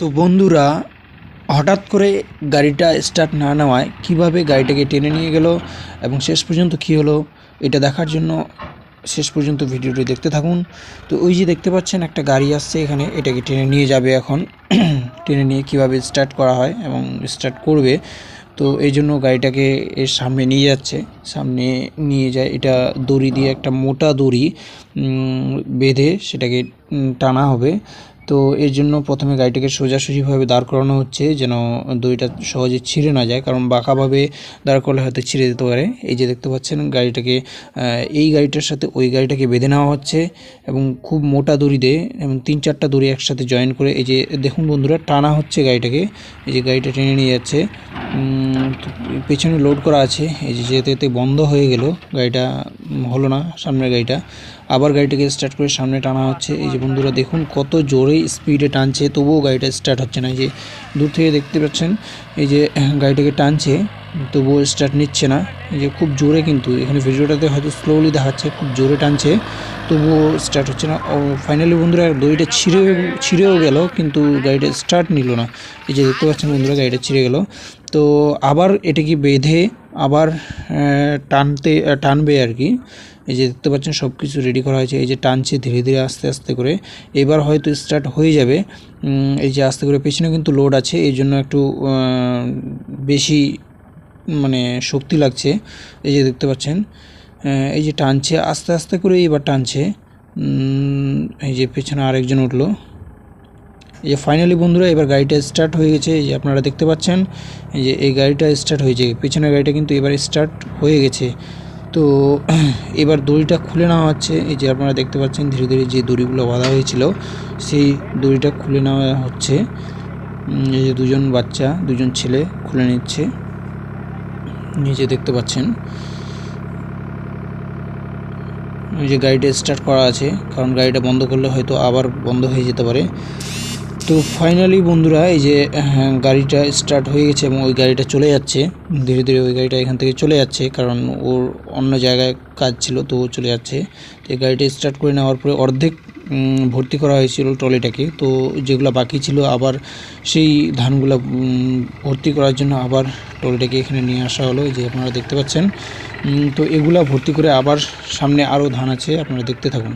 তো বন্ধুরা, হঠাৎ করে গাড়িটা স্টার্ট না নেওয়ায় কীভাবে গাড়িটাকে টেনে নিয়ে গেল এবং শেষ পর্যন্ত কী হলো, এটা দেখার জন্য শেষ পর্যন্ত ভিডিওটি দেখতে থাকুন। তো ওই যে দেখতে পাচ্ছেন একটা গাড়ি আসছে, এখানে এটাকে টেনে নিয়ে যাবে এখন। টেনে নিয়ে কীভাবে স্টার্ট করা হয় এবং স্টার্ট করবে, তো এই জন্য গাড়িটাকে এর সামনে নিয়ে যাচ্ছে। সামনে নিয়ে যায়, এটা দড়ি দিয়ে একটা মোটা দড়ি বেঁধে সেটাকে টানা হবে। তো এর জন্য প্রথমে গাড়িটাকে সোজাসুজিভাবে দাঁড় করানো হচ্ছে, যেন দড়িটা সহজে ছিঁড়ে না যায়, কারণ বাঁকাভাবে দাঁড় করলে হয়তো ছিঁড়ে যেতে পারে। এই যে দেখতে পাচ্ছেন, গাড়িটাকে এই গাড়িটার সাথে ওই গাড়িটাকে বেঁধে নেওয়া হচ্ছে এবং খুব মোটা দড়ি দিয়ে এবং তিন চারটা দড়ি একসাথে জয়েন করে, এই যে দেখুন বন্ধুরা, টানা হচ্ছে গাড়িটাকে, এই যে গাড়িটা টেনে নিয়ে যাচ্ছে। পেছনে লোড করা আছে, এই যে যেতে যেতে বন্ধ হয়ে গেল, গাড়িটা হলো না সামনের গাড়িটা। আবার গাড়িটাকে স্টার্ট করে সামনে টানা হচ্ছে। এই যে বন্ধুরা, দেখুন কত জোরে স্পিডে টানছে। তবুও গাড়িটা স্টার্ট হচ্ছে না। এই যে দূর থেকে দেখতে পাচ্ছেন, এই যে গাড়িটাকে টানছে, তবুও স্টার্ট নিচ্ছে না। এই যে খুব জোরে কিন্তু, এখানে ভিডিওটাতে হয়তো স্লোলি দেখাচ্ছে, খুব জোরে টানছে, তবুও স্টার্ট হচ্ছে না। ও ফাইনালি বন্ধুরা, দড়িটা ছিঁড়ে, ছিঁড়েও গেল, কিন্তু গাড়িটা স্টার্ট নিল না। এই যে দেখতে পাচ্ছেন বন্ধুরা, গাড়িটা ছিঁড়ে গেল। তো আবার এটাকে বেঁধে আবার টানতে টানবে আর কি। এই যে দেখতে পাচ্ছেন সব কিছু রেডি করা হয়েছে। এই যে টানছে ধীরে ধীরে, আস্তে আস্তে করে। এবার হয়তো স্টার্ট হয়ে যাবে। এই যে আস্তে করে পেছনে কিন্তু লোড আছে। এই জন্য একটু বেশি মানে শক্তি লাগছে। এই যে দেখতে পাচ্ছেন এই যে টানছে, আস্তে আস্তে করে এবার টানছে। এই যে পেছনে আরেকজন উঠল। এই যে ফাইনালি বন্ধুরা, এবার গাড়িটা স্টার্ট হয়ে গেছে, এই যে আপনারা দেখতে পাচ্ছেন, এই যে এই গাড়িটা স্টার্ট হয়েছে, পেছনের গাড়িটা কিন্তু এবার স্টার্ট হয়ে গেছে। তো এবার দড়িটা খুলে নেওয়া হচ্ছে, এই যে আপনারা দেখতে পাচ্ছেন, ধীরে ধীরে যে দড়িগুলো বাঁধা হয়েছিল, সেই দড়িটা খুলে নেওয়া হচ্ছে। এই যে দুজন বাচ্চা, দুজন ছেলে খুলে নিচ্ছে নিজে দেখতে পাচ্ছেন। এই যে গাড়িটা স্টার্ট করা আছে, কারণ গাড়িটা বন্ধ করলে হয়তো আবার বন্ধ হয়ে যেতে পারে। তো ফাইনালি বন্ধুরা এই যে হ্যাঁ, গাড়িটা স্টার্ট হয়ে গেছে এবং ওই গাড়িটা চলে যাচ্ছে। ধীরে ধীরে ওই গাড়িটা এখান থেকে চলে যাচ্ছে কারণ ওর অন্য জায়গায় কাজ ছিল তো চলে যাচ্ছে। তো এই গাড়িটা স্টার্ট করে নেওয়ার পরে অর্ধেক ভর্তি করা হয়েছিল ট্রলিটাকে। তো যেগুলো বাকি ছিল আবার সেই ধানগুলো ভর্তি করার জন্য আবার ট্রলিটাকে এখানে নিয়ে আসা হলো। যে আপনারা দেখতে পাচ্ছেন। তো এগুলা ভর্তি করে আবার সামনে আরও ধান আছে আপনারা দেখতে থাকুন।